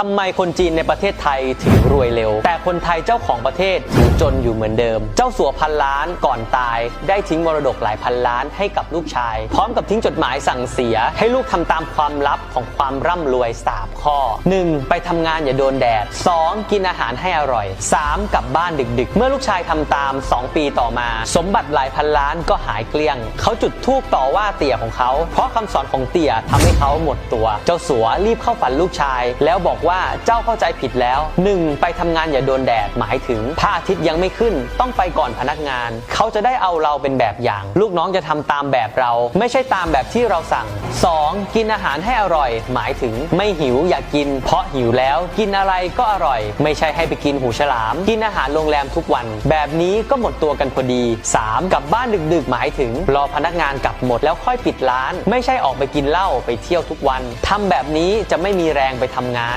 ทำไมคนจีนในประเทศไทยถึงรวยเร็ว แต่คนไทยเจ้าของประเทศถึงจนอยู่เหมือนเดิม เจ้าสัวพันล้านก่อนตาย ได้ทิ้งมรดกหลายพันล้านให้กับลูกชาย พร้อมกับทิ้งจดหมายสั่งเสีย ให้ลูกทำตามความลับของความร่ำรวยสามข้อ 1. ไปทำงานอย่าโดนแดด 2. กินอาหารให้อร่อย 3. กลับบ้านดึกๆ เมื่อลูกชายทำตาม 2 ปีต่อมา สมบัติหลายพันล้านก็หายเกลี้ยง เขาจุดธูปต่อว่าเตี่ยของเขา เพราะคำสอนของเตี่ยทำให้เขาหมดตัว เจ้าสัวรีบเข้าฝันลูกชาย แล้วบอกว่าเจ้าเข้าใจผิดแล้ว 1. ไปทำงานอย่าโดนแดดหมายถึงพระอาทิตย์ยังไม่ขึ้น ต้องไปก่อนพนักงาน เขาจะได้เอาเราเป็นแบบอย่าง ลูกน้องจะทำตามแบบเรา ไม่ใช่ตามแบบที่เราสั่ง 2. กินอาหารให้อร่อย หมายถึงไม่หิวอย่ากกิน เพราะหิวแล้วกินอะไรก็อร่อย ไม่ใช่ให้ไปกินหูฉลาม กินอาหารโรงแรมทุกวัน แบบนี้ก็หมดตัวกันพอดี 3. กลับบ้านดึกๆ หมายถึง รอพนักงานกลับหมดแล้วค่อยปิดร้าน ไม่ใช่ออกไปกินเหล้าไปเที่ยวทุกวันทำแบบนี้จะไม่มีแรงไปทำงาน